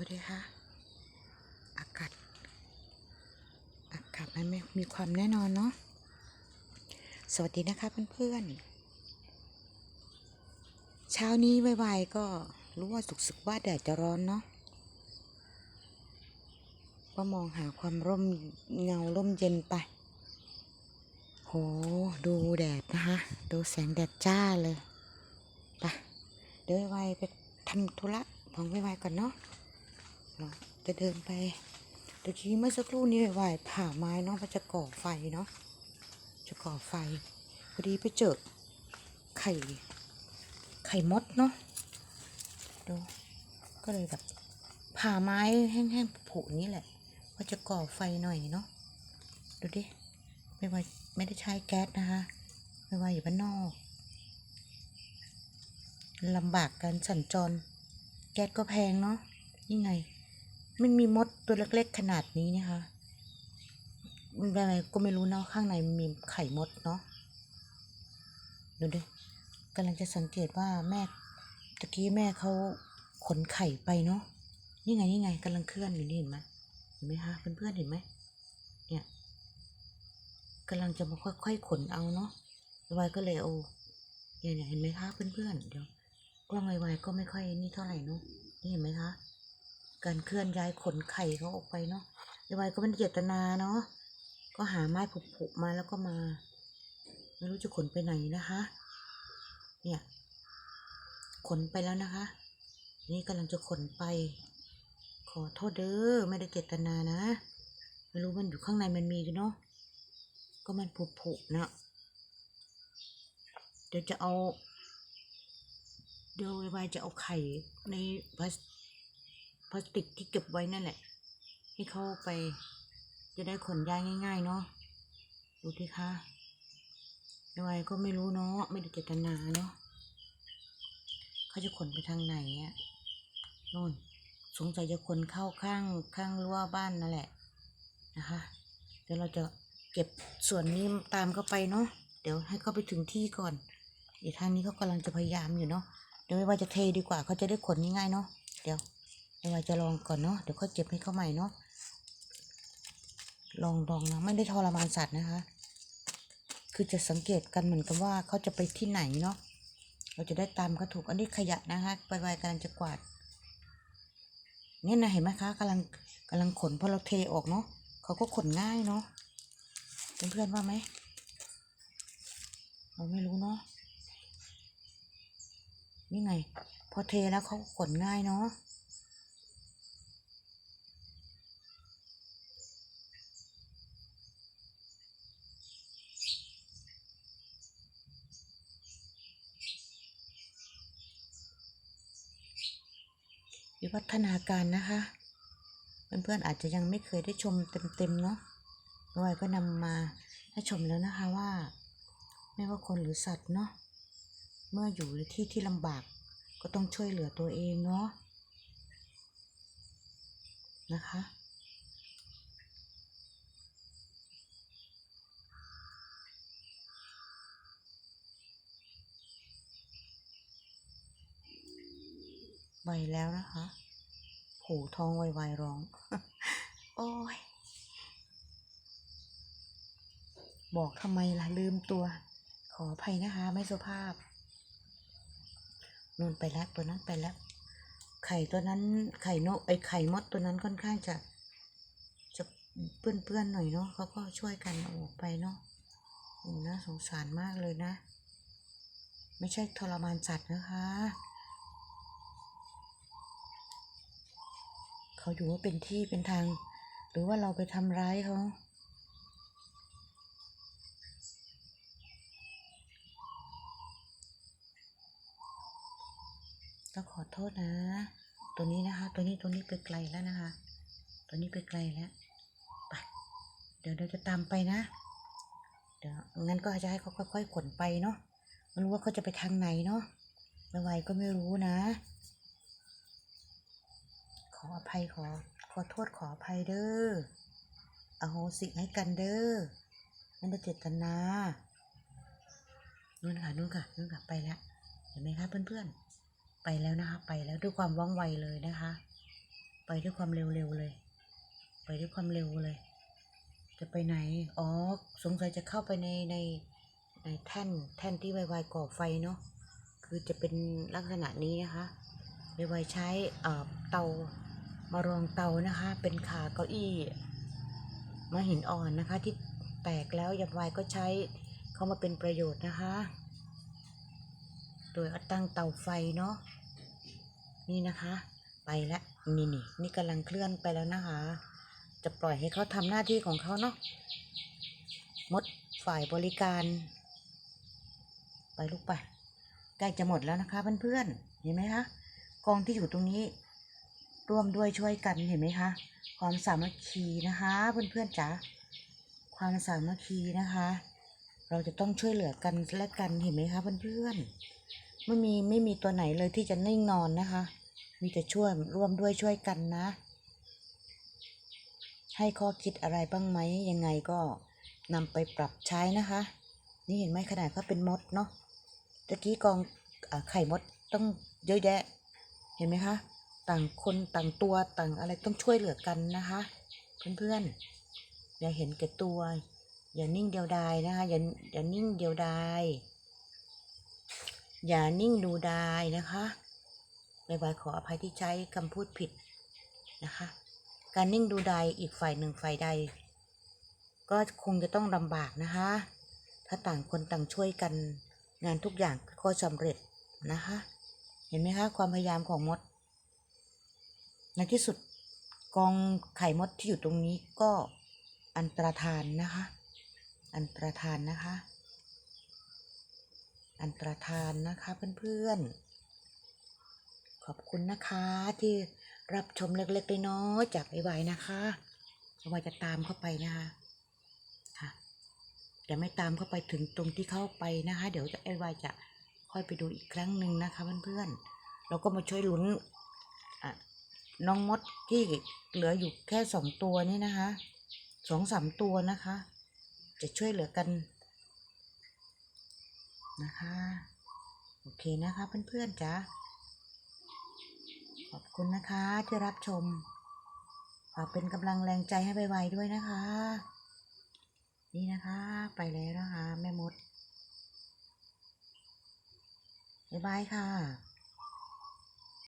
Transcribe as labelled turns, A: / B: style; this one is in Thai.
A: วัสดีค่ะ อากาศ อากาศมันไม่มีความแน่นอนเนาะ สวัสดีนะคะเพื่อนๆ เช้านี้ไวๆก็รู้ว่าสุกสึกว่าแดดจะร้อนเนาะ ก็มองหาความร่มเงาร่มเย็นไป โห ดูแดดนะคะ ดูแสงแดดจ้าเลย ไป เดินไวไปทำธุระของไวๆก่อนเนาะ เราจะเดินไปตะกี้เมื่อสักครู่นี้ไหวผ่าไม้เนาะมันจะก่อไฟเนาะจะก่อไฟพอดีไปเจอไข่ ไข่มดเนาะดูก็เลยแบบผ่าไม้แห้งๆผุนี้แหละว่าจะก่อไฟหน่อยเนาะดูดิไม่ว่าไม่ได้ใช้แก๊สนะคะไม่ว่าอยู่บ้านนอกลำบากการสัญจร แก๊สก็แพงเนาะนี่ไง มันมีมดตัวเล็กๆขนาดนี้นะคะมันอะไรก็ไม่รู้เนาะข้างในมีไข่มดเนาะดูดิกำลังจะสังเกตว่าแม่ตะกี้แม่เขาขนไข่ไปเนาะนี่ไงนี่ไงกำลังเคลื่อนอยู่นี่เห็นไหมเห็นไหมคะเพื่อนๆเห็นไหมเนี่ยกำลังจะมาค่อยๆขนเอาเนาะไวๆก็เลยเอาเนี่ยเนี่ยเห็นไหมคะเพื่อนๆเดี๋ยวกล้องไวๆก็ไม่ค่อยนี่เท่าไหร่เนาะนี่เห็นไหมคะ การเคลื่อนย้ายขนไข่เขาออกไปเนาะไวๆก็ไม่ได้เจตนาเนาะ ก็หาไม้ผุๆมาแล้วก็มา ไม่รู้จะขนไปไหนนะคะ เนี่ย ขนไปแล้วนะคะ นี่กำลังจะขนไป ขอโทษเด้อ ไม่ได้เจตนานะ ไม่รู้มันอยู่ข้างในมันมีกันเนาะ ก็มันผุๆเนาะ เดี๋ยวจะเอา เดี๋ยวไวจะเอาไข่ในพลาส พลาสติกที่เก็บไว้นั่นแหละ ให้เข้าไป จะได้ขนย้ายง่าย ๆ เนาะดูที่คะไวๆก็ไม่รู้เนาะไม่ได้เจตนาเนาะเขาจะขนไปทางไหนอะโน่นสงสัยจะขนเข้าข้างข้างรั้วบ้านนั่นแหละนะคะเดี๋ยวเราจะเก็บส่วนนี้ตามเข้าไปเนาะเดี๋ยวให้เขาไปถึงที่ก่อนเดี๋ยวทางนี้เขากำลังจะพยายามอยู่เนาะเดี๋ยวไม่ว่าจะเทดีกว่าเขาจะได้ขนง่ายๆเนาะเดี๋ยว ไม่ว่าจะลองก่อนเนาะเดี๋ยวเขาเก็บให้เขาใหม่เนาะลองลองนะไม่ได้ทรมานสัตว์นะคะ คือจะสังเกตกันเหมือนกับว่าเขาจะไปที่ไหนเนาะเราจะได้ตามเขาถูกอันนี้ขยะนะคะไวกำลังจะกวาดเนี่ยนะเห็นไหมคะกำลังกำลังขนพอเราเทออกเนาะเขาก็ขนง่ายเนาะเพื่อนๆว่าไหมเราไม่รู้เนาะนี่ไง พอเทแล้วเขาขนง่ายเนาะ วัฒนาการนะคะเพื่อนๆอาจจะยังไม่เคยได้ชมเต็มๆเนาะวายก็นำมาให้ชมแล้วนะคะว่า ไม่ว่าคนหรือสัตว์เนาะเมื่ออยู่ในที่ที่ลำบากก็ต้องช่วยเหลือตัวเองเนาะนะคะไวแล้วนะคะ ผูท้องไวๆร้อง โอ้ย บอกทำไมล่ะ ลืมตัว ขออภัยนะคะ ไม่สุภาพนู่นไปแล้วตัวนั้นไปแล้ว ไข่ตัวนั้น ไข่นกไอไข่มดตัวนั้นค่อนข้างจะ จะเปื้อนๆหน่อยเนาะเขาก็ช่วยกันออกไปเนาะโอ้น่าสงสารมากเลยนะ ไม่ใช่ทรมานสัตว์นะคะ เขาอยู่ว่าเป็นที่เป็นทาง หรือว่าเราไปทำร้ายเขาต้องขอโทษนะ ตัวนี้นะคะ ตัวนี้ตัวนี้ไปไกลแล้วนะคะ ตัวนี้ไปไกลแล้วไปเดี๋ยวเราจะตามไปนะ เดี๋ยวงั้นก็จะให้เขาค่อยๆขนไปเนาะไม่รู้ว่าเขาจะไปทางไหนเนาะไม่ไหวก็ไม่รู้นะ ออภัยขอ ขอโทษขออภัยเด้ออโหสิให้กันเด้อนั่นเจตนานู่นค่ะนู่นค่ะนู่นค่ะไปแล้วเห็นไหมคะเพื่อนๆ ไปแล้วนะคะ ไปแล้วด้วยความว่องไวเลยนะคะ ไปด้วยความเร็วๆเลย ไปด้วยความเร็วเลย จะไปไหนอ๋อสงสัยจะเข้าไปในในในแท่นแท่นที่ไวๆก่อไฟเนาะคือจะเป็นลักษณะนี้นะคะไวๆใช้เอ่อเตา มารองเตานะคะ เป็นขาเก้าอี้มาหินอ่อนนะคะ ที่แตกแล้วยไวก็ใช้เข้ามาเป็นประโยชน์นะคะ โดยตั้งเตาไฟเนาะนี่นะคะ ไปแล้วนี่นี่นี่กำลังเคลื่อนไปแล้วนะคะ จะปล่อยให้เขาทำหน้าที่ของเขาเนาะมดฝ่ายบริการ ไปลูกไปใกล้จะหมดแล้วนะคะเพื่อนๆเห็นไหมคะกองที่อยู่ตรงนี้ ร่วมด้วยช่วยกันเห็นไหมคะความสามัคคีนะคะเพื่อนๆจ๋าความสามัคคีนะคะ เราจะต้องช่วยเหลือกันและกันเห็นไหมคะเพื่อนๆไม่มีไม่มีตัวไหนเลยที่จะนิ่งนอนนะคะ มีแต่ช่วยร่วมด้วยช่วยกันนะ ให้ข้อคิดอะไรบ้างไหมยังไงก็นำไปปรับใช้นะคะ นี่เห็นไหมขนาดเขาเป็นมดเนาะตะกี้กองอไข่มดต้องเยอะแยะ เห็นไหมคะ ต่างคนต่างตัวต่างอะไรต้องช่วยเหลือกันนะคะ เพื่อนๆอย่าเห็นแก่ตัว อย่านิ่งเดียวดายนะคะอย่าอย่านิ่งเดียวดายอย่านิ่งดูดายนะคะบายบายขออภัยที่ใช้คำพูดผิดนะคะ การนิ่งดูดายอีกฝ่ายหนึ่งฝ่ายใด ก็คงจะต้องลำบากนะคะ ถ้าต่างคนต่างช่วยกันงานทุกอย่างก็สำเร็จนะคะ เห็นไหมคะความพยายามของมด ในที่สุดกองไข่มดที่อยู่ตรงนี้ก็อันตรธานนะคะ อันตรธานนะคะ อันตรธานนะคะเพื่อนๆ ขอบคุณนะคะที่รับชมเล็กๆน้อยๆจากไอไวนะคะไอไวจะตามเข้าไปนะคะค่ะจะไม่ตามเข้าไปถึงตรงที่เข้าไปนะคะ เดี๋ยวจะไอไวจะค่อยไปดูอีกครั้งหนึ่งนะคะเพื่อนๆเราก็มาช่วยลุ้น น้องมดที่เหลืออยู่แค่สองตัวนี่นะคะสองสามตัวนะคะ จะช่วยเหลือกันนะคะ โอเคนะคะเพื่อนๆจ้าขอบคุณนะคะที่รับชมฝากเป็นกำลังแรงใจให้ไวๆด้วยนะคะ นี่นะคะไปแล้วนะคะ แม่มดบ๊ายบายค่ะ